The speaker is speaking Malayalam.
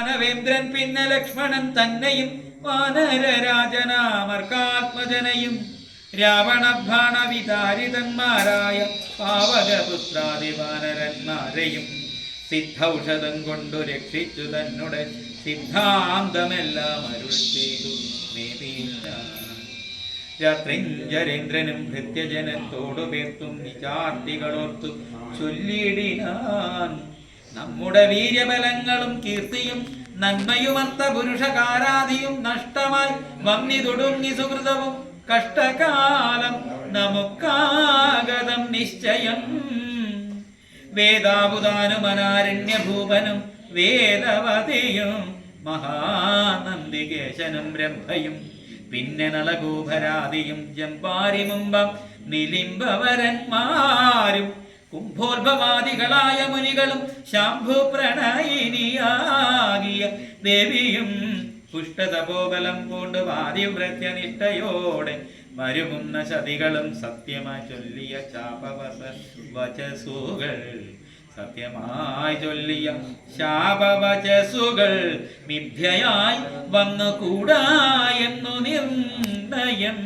മാനവേന്ദ്രൻ പിന്നെ ലക്ഷ്മണൻ തന്നെയും വാനരരാജനാമർക്കാത്മജനയും. രാവണഭാണവിതാരിതന്മാരായ പാവകപുത്രാദി വാനരന്മാരെയും സിദ്ധൌഷധം കൊണ്ടു രക്ഷിച്ചു തന്നെ സിദ്ധാന്തമെല്ലാം അരുൾ ചെയ്തു. രാത്രിഞ്ചരേന്ദ്രനും ഭൃത്യജനത്തോടു പേർത്തും നിചാർത്തികളോർത്തു ചൊല്ലിയിടിനാൻ. നമ്മുടെ വീര്യബലങ്ങളും കീർത്തിയും നന്മയുമർത്ത പുരുഷകാരാധിയും നഷ്ടമായി വന്നി തുടങ്ങി സുഹൃതവും കഷ്ടകാലം നമുക്കാഗതം നിശ്ചയം. വേദാപുതാനുമനാരണ്യഭൂപനും വേദവതിയും മഹാനന്ദികേശനും ബ്രഹ്മയും പിന്നെ നളഗോഭരാദിയും ജമ്പാരിമുമ്പം നിലിംബവരന്മാരും കുംഭോത്ഭവാദികളായ മുനികളും ശാംഭു പ്രണയിനിയാകിയ ദേവിയും പുഷ്ടതപോബലം കൊണ്ട് വാദിവ്രത്യനിഷ്ഠയോടെ മരുമുന്ന ശതികളും സത്യമായി ചൊല്ലിയ ചാപവസ വചസുകൾ. സത്യമായി ചൊല്ലിയ ശാപവചസുകൾ മിഥ്യയായി വന്നു കൂടാ എന്നു നിർണയം.